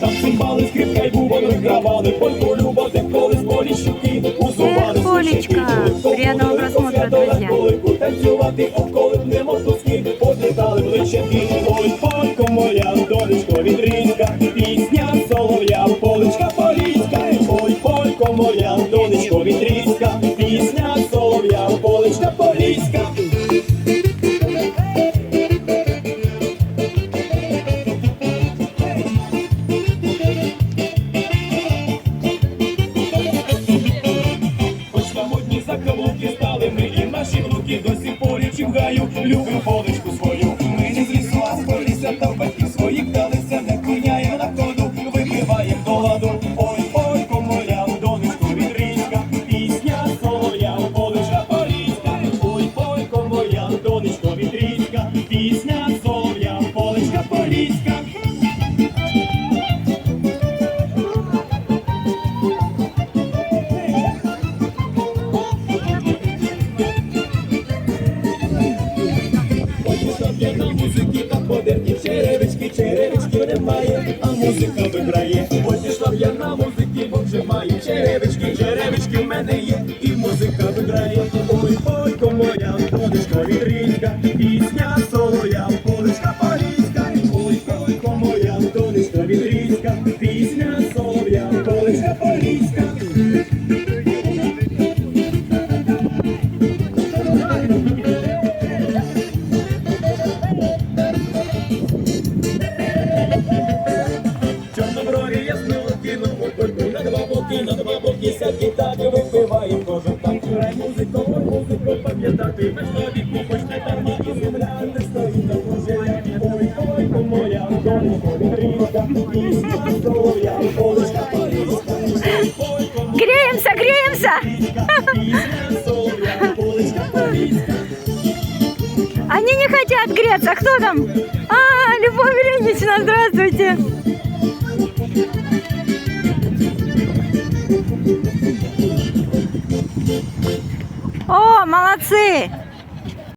Там цимбали, скрипка й бубон вигравали, польку любати, колись полі щуки, узували Эх, Полечка, приятного просмотра, друзья. Танцювати околип не мотузки, подлітали плечаки. Ой, полько моя, донечко відрізка, пісня солов'я, поличка поліська. Ой, полько моя, донечко відрізка, модні стали ми і наші внуки досі сих в гаю любим поличку На музики та подерні черевички, черевички немає, а музика виграє. Ось пішла я на музики, бо вже маю черевички, черевички в мене є, і музика виграє. Ой, ой, моя поличка відрізка, пісня солоя, поличка поліська. Ой, ой, моя донечка відрізка, пісня солов'я, поличка поліська. Так. Грай музику, ой, музику пам'ятати, без логіку, хоч не дарма, і земля не стоїть на служення. Ой, ой, моя донечко, відрізка, пісня здоров'я, полочка поліська. Ой, ой, моя Греемся, греемся! пісня солов'я, полочка поліська. Они не хотят греться. Кто там? А, Любовь Ильинична, здравствуйте. Молодцы!